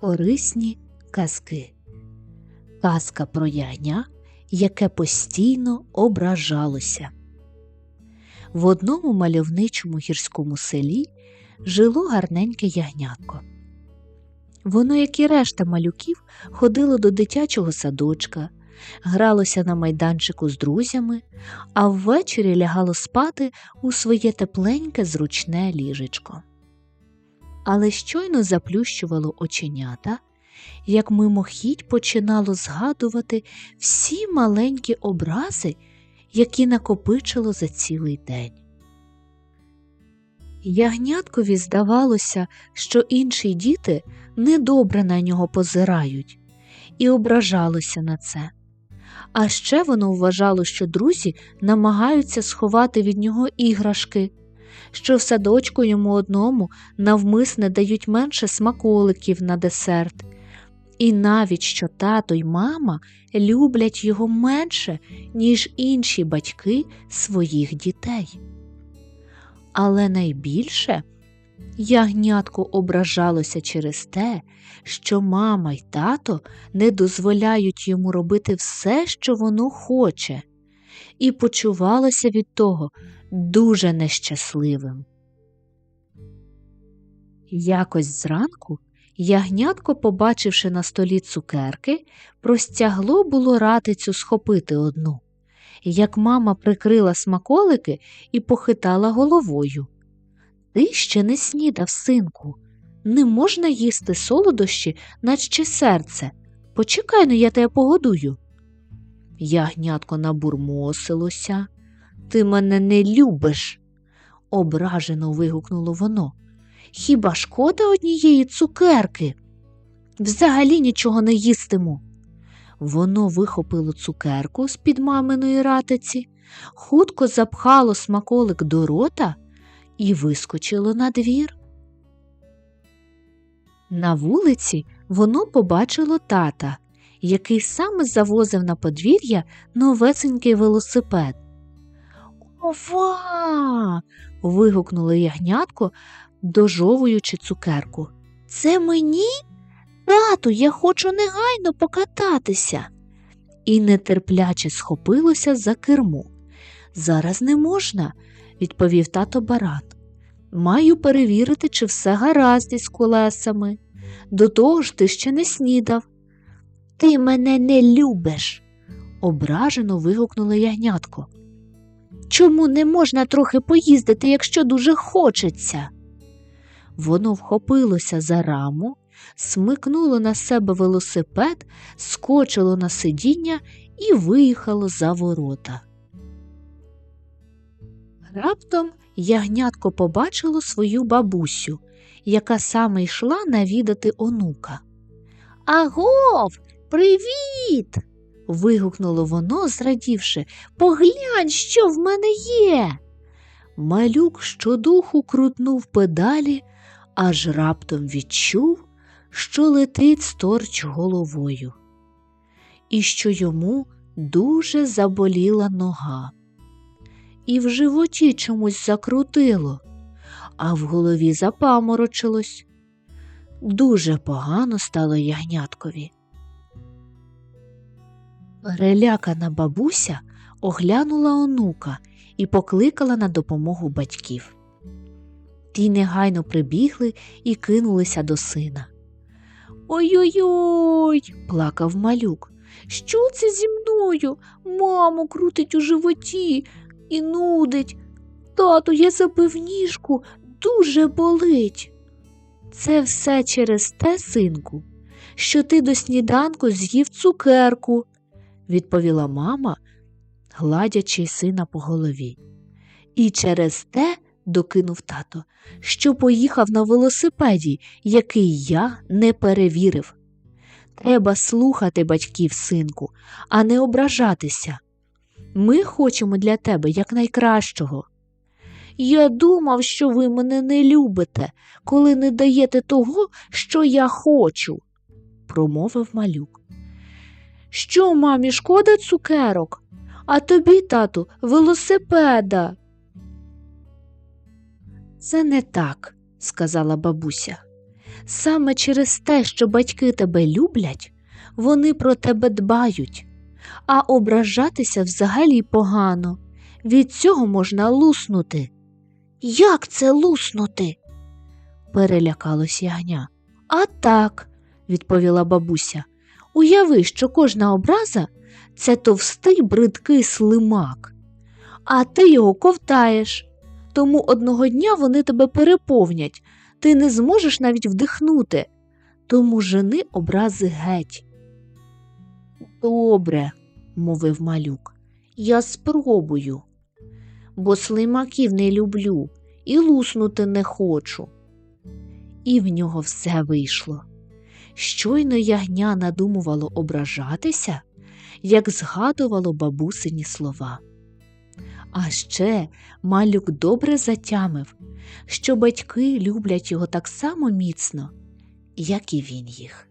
Корисні казки. Казка про ягня, яке постійно ображалося. В одному мальовничому гірському селі жило гарненьке ягнятко. Воно, як і решта малюків, ходило до дитячого садочка, гралося на майданчику з друзями, а ввечері лягало спати у своє тепленьке зручне ліжечко. Але щойно заплющувало оченята, як мимохідь починало згадувати всі маленькі образи, які накопичило за цілий день. Ягняткові здавалося, що інші діти недобре на нього позирають, і ображалося на це. А ще воно вважало, що друзі намагаються сховати від нього іграшки, що в садочку йому одному навмисне дають менше смаколиків на десерт, і навіть що тато й мама люблять його менше, ніж інші батьки своїх дітей. Але найбільше ягнятко ображалося через те, що мама й тато не дозволяють йому робити все, що воно хоче, і почувалося від того дуже нещасливим. Якось зранку ягнятко, побачивши на столі цукерки, простягло було ратицю схопити одну, як мама прикрила смаколики і похитала головою. Ти ще не снідав, синку. Не можна їсти солодощі, наче серце. Почекай ну, я тебе погодую. Ягнятко набурмосилося. Ти мене не любиш, ображено вигукнуло воно. Хіба шкода однієї цукерки? Взагалі нічого не їстиму. Воно вихопило цукерку з під маминої ратиці, хутко запхало смаколик до рота і вискочило на двір. На вулиці воно побачило тата, який саме завозив на подвір'я новесенький велосипед. Ова. вигукнуло ягнятко, дожовуючи цукерку. Це мені? Тату, я хочу негайно покататися. І нетерпляче схопилося за керму. Зараз не можна, відповів тато баран. Маю перевірити, чи все гаразд із колесами. До того ж ти ще не снідав. Ти мене не любиш, ображено вигукнуло ягнятко. Чому не можна трохи поїздити, якщо дуже хочеться? Воно вхопилося за раму, смикнуло на себе велосипед, скочило на сидіння і виїхало за ворота. Раптом ягнятко побачило свою бабусю, яка саме йшла навідати онука. Агов, привіт! вигукнуло воно, зрадівши. Поглянь, що в мене є. Малюк щодуху крутнув педалі, аж раптом відчув, що летить сторч головою, і що йому дуже заболіла нога. І в животі чомусь закрутило, а в голові запаморочилось. Дуже погано стало ягняткові. Перелякана бабуся оглянула онука і покликала на допомогу батьків. Ті негайно прибігли і кинулися до сина. Ой-ой-ой, плакав малюк. Що це зі мною? Мамо, крутить у животі і нудить. Тату, я забив ніжку, дуже болить. Це все через те, синку, що ти до сніданку з'їв цукерку, відповіла мама, гладячи сина по голові. І через те, докинув тато, що поїхав на велосипеді, який я не перевірив. Треба слухати батьків, синку, а не ображатися. Ми хочемо для тебе якнайкращого. Я думав, що ви мене не любите, коли не даєте того, що я хочу, промовив малюк. Що, мамі, шкода цукерок, а тобі, тату, велосипеда. Це не так, сказала бабуся. Саме через те, що батьки тебе люблять, вони про тебе дбають, а ображатися взагалі погано. Від цього можна луснути. Як це луснути? перелякалось ягня. А так, відповіла бабуся. Уяви, що кожна образа це товстий бридкий слимак, а ти його ковтаєш. Тому одного дня вони тебе переповнять, ти не зможеш навіть вдихнути. Тому жени образи геть. Добре, мовив малюк, я спробую, бо слимаків не люблю і луснути не хочу. І в нього все вийшло. Щойно ягня надумувало ображатися, як згадувало бабусині слова. А ще малюк добре затямив, що батьки люблять його так само міцно, як і він їх.